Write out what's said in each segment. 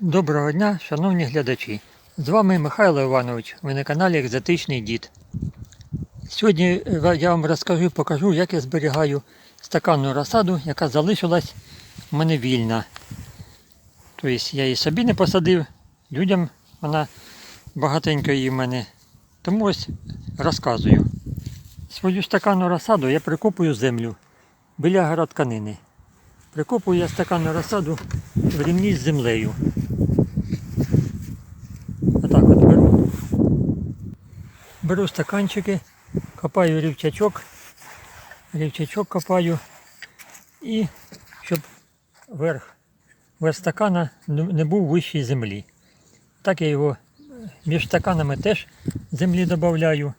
Доброго дня, шановні глядачі. З вами Михайло Іванович. Ви на каналі Екзотичний Дід. Сьогодні е, я вам розкажу, покажу, як я зберігаю стаканну розсаду, яка залишилась в мене вільна. Тобто я її собі не посадив, людям вона багатенько її в мене. Тому ось розказую. Свою стаканну розсаду я прикопую землю біля городканини. Прикопую я стаканну розсаду в рівні з землею. Отак от беру. Беру стаканчики, копаю рівчачок, рівчачок копаю і щоб верх, верх стакана не був вищий землі. Так я його між стаканами теж землі додаю,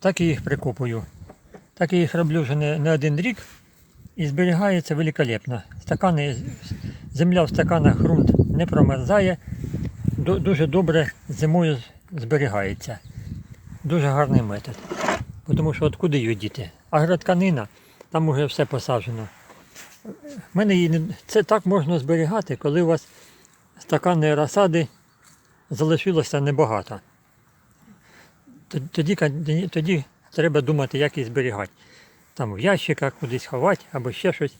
так і їх прикопую. Так я їх роблю вже не, не один рік і зберігається великолепно. Стакани, земля в стаканах ґрунт не промерзає, дуже добре зимою зберігається. Дуже гарний метод. Тому що от куди її діти? Агротканина, там уже все посаджено. Мене її. Це так можна зберігати, коли у вас стаканної розсади залишилося небагато. Тоді, тоді, тоді треба думати, як її зберігати. Там в ящиках кудись ховати або ще щось.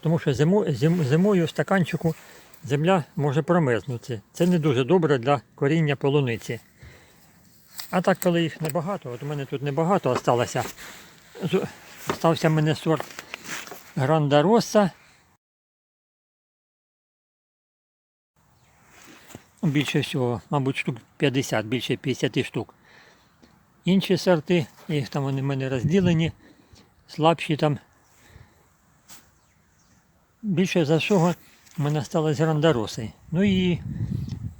Тому що зимо, зим, зимою в стаканчику земля може промерзнути. Це не дуже добре для коріння полуниці. А так, коли їх небагато, от у мене тут небагато осталося. Остався в мене сорт Гранда Росса. Ну, Більше всього, мабуть, штук 50, більше 50 штук. Інші сорти, їх там вони в мене розділені, слабші там. Більше за всього в мене сталося грандароси. Ну і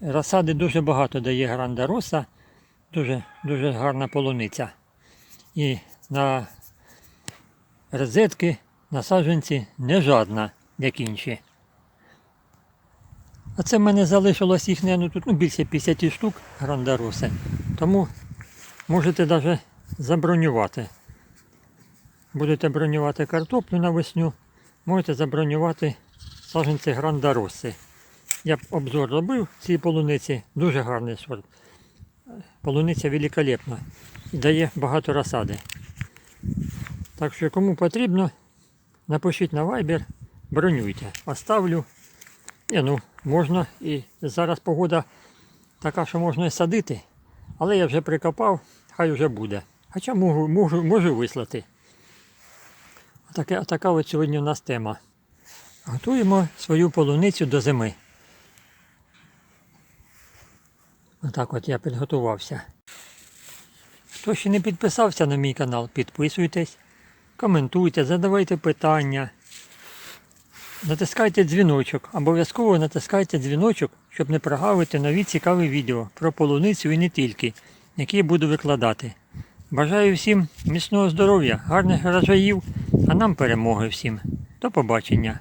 розсади дуже багато дає грандароса, дуже, дуже гарна полуниця. І на розетки, на саджанці не жадна, як інші. А це в мене залишилось їх ну, тут ну, більше 50 штук грандароси. Тому можете навіть забронювати. Будете бронювати картоплю навесню, можете забронювати саджанці грандароси. Я б обзор робив цієї полуниці, дуже гарний сорт. Полуниця великолепна і дає багато розсади. Так що кому потрібно, напишіть на Viber, бронюйте. Оставлю. Ні, ну, можна і зараз погода така, що можна і садити, але я вже прикопав, хай вже буде. Хоча можу, можу, можу вислати. Така, така от сьогодні у нас тема. Готуємо свою полуницю до зими. Отак от я підготувався. Хто ще не підписався на мій канал, підписуйтесь, коментуйте, задавайте питання. Натискайте дзвіночок. Обов'язково натискайте дзвіночок, щоб не прогавити нові цікаві відео про полуницю і не тільки, які я буду викладати. Бажаю всім міцного здоров'я, гарних врожаїв, а нам перемоги всім. До побачення.